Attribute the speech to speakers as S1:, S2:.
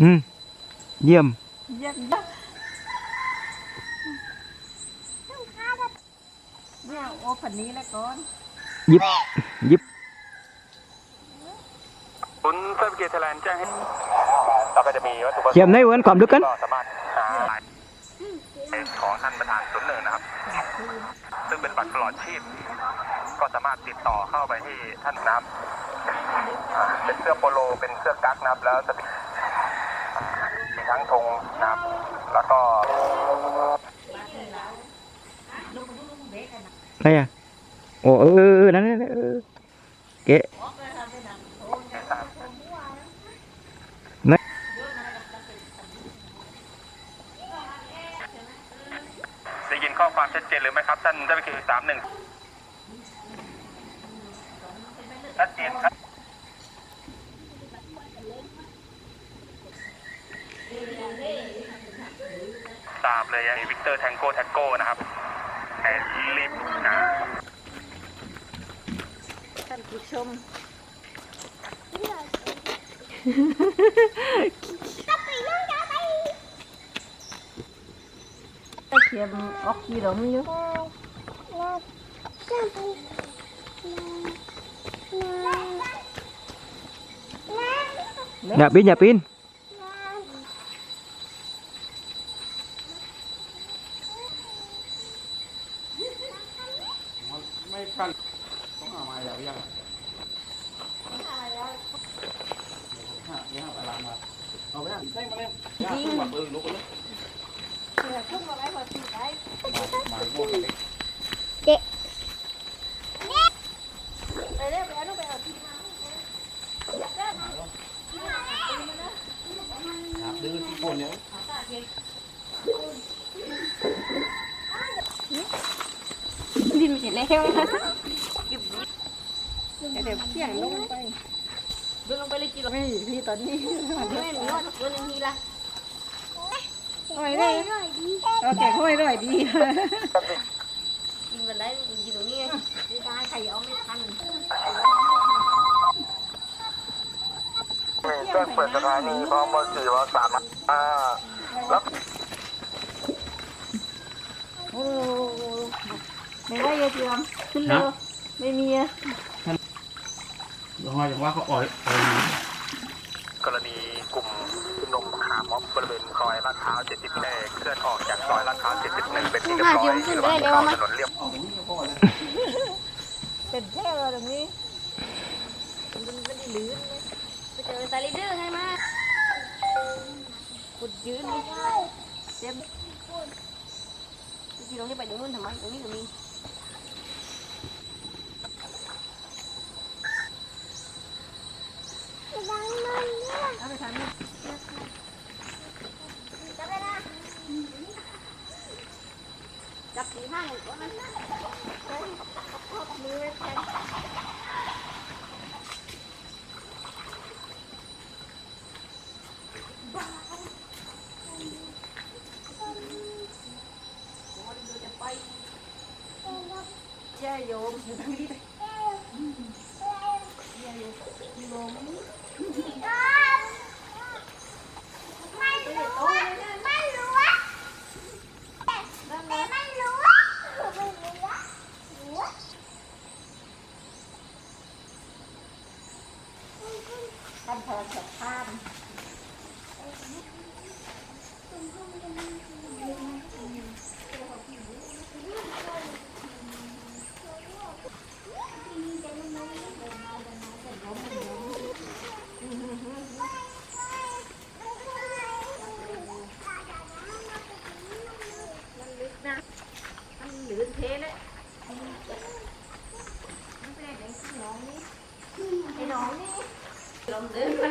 S1: อืมเยี่ยม
S2: เยี่ยม เยี่ยมเนี่ยโอ้ผันนี้แล้วก่อน
S1: ยิบยิบ
S3: คุณเซิร์เกียร์แลนด์แจ้งให้เราก็จะมีวัตถุประสงค์
S1: เยี่ยมในเวิร์นความลึกกัน
S3: สามารถหา ของท่านประธานศูนย์หนึ่งนะครับ ซึ่งเป็นบัตรตลอดชีพ ก็สามารถติดต่อเข้าไปที่ท่านนะครับเป็นเสื้อโปโล เป็นเสื้อกั๊กนะครับ แล้วจะมีมีทั้งธงนะครับ แล้วก็
S1: อะไรอะโอ้เออเออนั่นนั่นเออเกะ
S3: ได้ยิน ข้อความชัดเจนหรือไม่ครับ ท่านเจ้าหน้าที่สามหนึ่งชัดเจนครับทราบเลยยังวิกเตอร์แทงโก้แทงโก้นะครับแอนลิฟนะ
S2: ท่านผู้ชมตะเคี ยนออกกี่หลงอยู่
S1: อย่าปีนอย่าปีน
S4: ไม่ขั้นต้อง เอามาแล้วยังห้ายังเอาอะไรมาเอาไปด้มาเล่นย่าขึ้นมาเออลุกเลยมาโม่กันเลยครับดื้อที่คนเนี้ย
S2: ดินไม่ใช่แล้วเดี๋ยวเขี่ยลงไปลงไปเลยกี่หลงไม่พี่ตอนนี้ไม่หนูนอนตัวหนึ่งทีละ โอ้ยเลยโอเคโอ้ยเลยดีกินวันไรกินตรงนี้ไม่ได้ใครเอาไม่ทัน
S3: แจ้งเปิดสถานีพร้อมบอสี่วสามอ่าแล้ว
S2: โอ้ไม่ได้เยอะจีรมขึ้นเร็วไม่มีอะ
S4: เดี๋ยวอย่างว่าเขาอ่อยอ่อย
S3: กรณีกลุ่มชุมนุมขาม็ อบบริเวณซอยลาดพร้าว70เคลื่อนออกจากซอยลาดพร้าว71เป็นที่เรียบร้อยระหว่างเข้าถนนเรียบ
S4: เป็
S2: นแค่เราตรงนี้มันไม่ได้ลื่นเลยไปเจอสไลเดอร์ให้มากุดยืนนี่เจ็บที่ตรงนี้ไปตรงนู้นทำไมตรงนี้ก็มีเอาไปทำนี่ จับสีห้างก่อนนะมือไว้แทนยาโยมอยู่ตรงนี้เลยาโยมโยม ท่านพลังจัดข้ามมันลึกนะมันหลืนเทเลยมันเป็นไอ้ไหนน้องนี่ไอ้น้องนี่ ลองเดินมา